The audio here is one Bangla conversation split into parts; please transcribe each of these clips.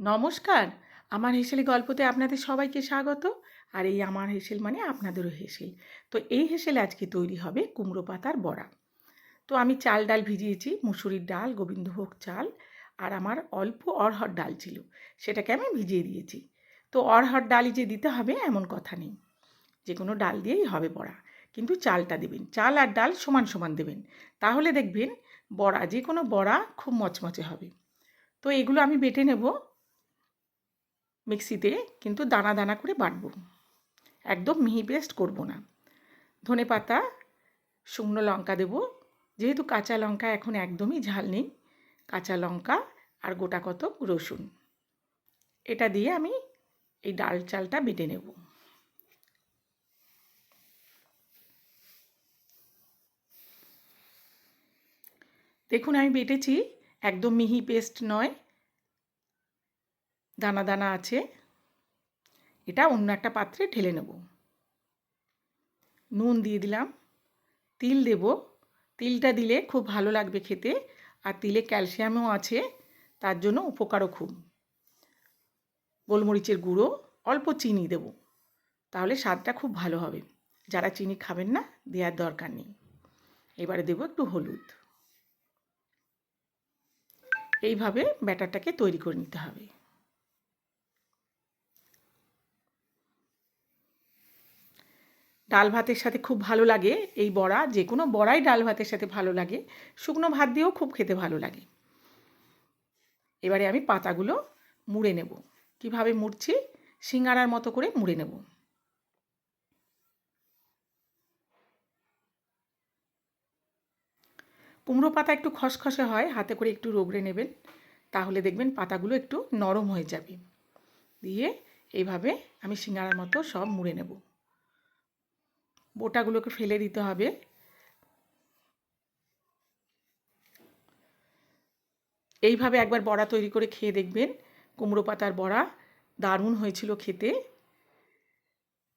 নমস্কার। আমার হেসেল গল্পতে আপনাদের সবাইকে স্বাগত। আর এই আমার হেসেল মানে আপনাদেরও হেসেল। তো এই হেসেল আজকে তৈরি হবে কুমড়ো পাতার বড়া। তো আমি চাল ডাল ভিজিয়েছি, মুসুরির ডাল, গোবিন্দভোগ চাল, আর আমার অল্প অরহর ডাল ছিল, সেটাকে আমি ভিজিয়ে দিয়েছি। তো অরহর ডালই যে দিতে হবে এমন কথা নেই। যে কোনো ডাল দিয়েই হবে বড়া। কিন্তু চালটা দেবেন। চাল আর ডাল সমান সমান দেবেন। তাহলে দেখবেন বড়া, যে কোনো বড়া খুব মচমচে হবে। তো এগুলো আমি বেটে নেব। মিক্সিতে কিন্তু দানা দানা করে বাটবো। একদম মিহি পেস্ট করব না। ধনে পাতা, শুকনো লঙ্কা দেব। যেহেতু কাঁচা লঙ্কা এখন একদমই ঝাল নেই, কাঁচা লঙ্কা আর গোটা কত রসুন। এটা দিয়ে আমি এই ডাল চালটা বেটে নেব। দেখুন আমি বেটেছি, একদম মিহি পেস্ট নয় দানা দানা আছে। এটা অন্য একটা পাত্রে ঢেলে নেব। নুন দিয়ে দিলাম। তিল দেব। তিলটা দিলে খুব ভালো লাগবে খেতে। আর তিলে ক্যালসিয়ামও আছে। তার জন্য উপকারও খুব। গোলমরিচের গুঁড়ো, অল্প চিনি দেব। তাহলে স্বাদটা খুব ভালো হবে। যারা চিনি খাবেন না, দেওয়ার দরকার নেই। এবারে দেব একটু হলুদ। এইভাবে ব্যাটারটাকে তৈরি করে নিতে হবে। ডাল ভাতের সাথে খুব ভালো লাগে এই বড়া যে কোনো বড়াই ডাল ভাতের সাথে ভালো লাগে। শুকনো ভাত দিয়েও খুব খেতে ভালো লাগে। এবারে আমি পাতাগুলো মুড়ে নেব। কীভাবে মুড়ছি? সিঙ্গারার মতো করে মুড়ে নেব। কুমড়ো পাতা একটু খসখসে হয়, হাতে করে একটু রগড়ে নেবেন। তাহলে দেখবেন পাতাগুলো একটু নরম হয়ে যাবে। দিয়ে এইভাবে আমি সিঙ্গারার মতো সব মুড়ে নেব। বোটাগুলোকে ফেলে দিতে হবে। এইভাবে একবার বড়া তৈরি করে খেয়ে দেখবেন, কুমড়ো পাতার বড়া দারুণ হয়েছিল খেতে।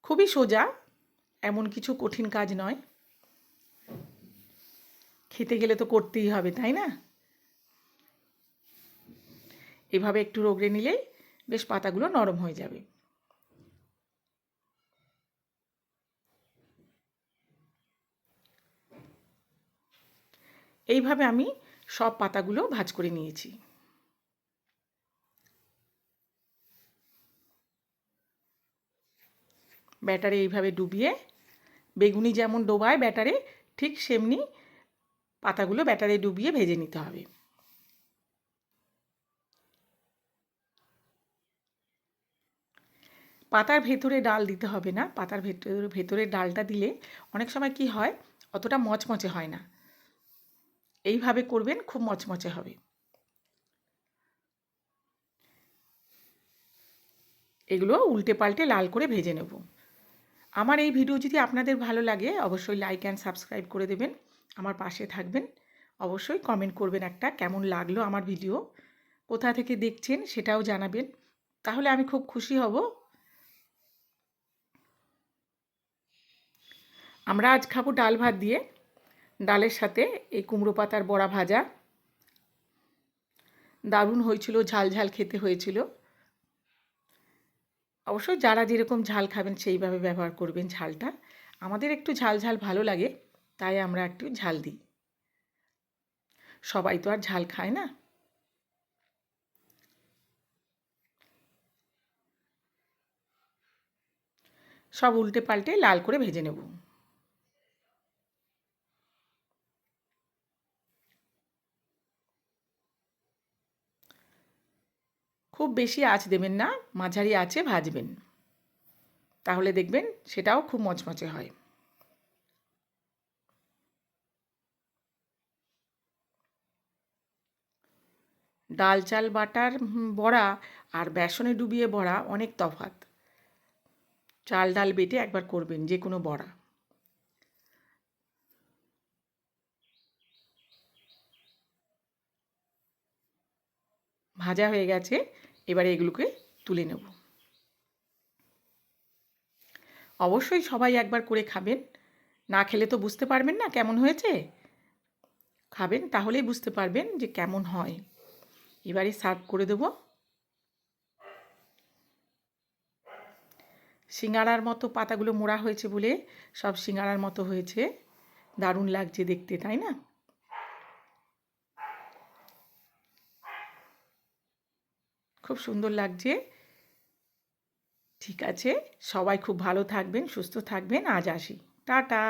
খুবই সোজা, এমন কিছু কঠিন কাজ নয়। খেতে গেলে তো করতেই হবে, তাই না? এভাবে একটু রগড়ে নিলেই বেশ পাতাগুলো নরম হয়ে যাবে। এইভাবে আমি সব পাতাগুলো ভাজ করে নিয়েছি। ব্যাটারে এইভাবে ডুবিয়ে, বেগুনি যেমন ডোবায় ব্যাটারে, ঠিক সেমনি পাতাগুলো ব্যাটারে ডুবিয়ে ভেজে নিতে হবে। পাতার ভেতরে ডাল দিতে হবে না। পাতার ভেতরে ভেতরে ডালটা দিলে অনেক সময় কি হয়, অতটা মচমচে হয় না। এইভাবে করবেন, খুব মচমচে হবে। এগুলো উল্টে পাল্টে লাল করে ভেজে নেব। আমার এই ভিডিও যদি আপনাদের ভালো লাগে, অবশ্যই লাইক অ্যান্ড সাবস্ক্রাইব করে দেবেন। আমার পাশে থাকবেন। অবশ্যই কমেন্ট করবেন একটা, কেমন লাগল আমার ভিডিও? কোথা থেকে দেখছেন সেটাও জানাবেন। তাহলে আমি খুব খুশি হব। আমরা আজ খাব ডাল ভাত দিয়ে। ডালের সাথে এই কুমড়ো পাতার বড়া ভাজা। দারুণ হয়েছিল, ঝাল ঝাল খেতে হয়েছিল। অবশ্য যারা যেরকম ঝাল খাবেন সেইভাবে ব্যবহার করবেন ঝালটা। আমাদের একটু ঝাল ঝাল ভালো লাগে, তাই আমরা একটু ঝাল দিই। সবাই তো আর ঝাল খায় না। সব উল্টে পাল্টে লাল করে ভেজে নেব। খুব বেশি আঁচ দেবেন না, মাঝারি আঁচে ভাজবেন। তাহলে দেখবেন সেটাও খুব মচমচে হয়। ডাল চাল, বাটার বড়া আর বেসনে ডুবিয়ে বড়া অনেক তফাত চাল, ডাল বেটে একবার করবেন যে কোনো বড়া। ভাজা হয়ে গেছে, এবারে এগুলোকে তুলে নেব। অবশ্যই সবাই একবার করে খাবেন। না খেলে তো বুঝতে পারবেন না কেমন হয়েছে। খাবেন, তাহলেই বুঝতে পারবেন যে কেমন হয়। এবারে সার্ভ করে দেব। সিঙ্গারার মতো পাতাগুলো মোড়া হয়েছে বলে সব সিঙ্গারার মতো হয়েছে। দারুণ লাগছে দেখতে, তাই না? খুব সুন্দর লাগছে। ঠিক আছে সবাই খুব ভালো থাকবেন সুস্থ থাকবেন আজ আসি। টাটা।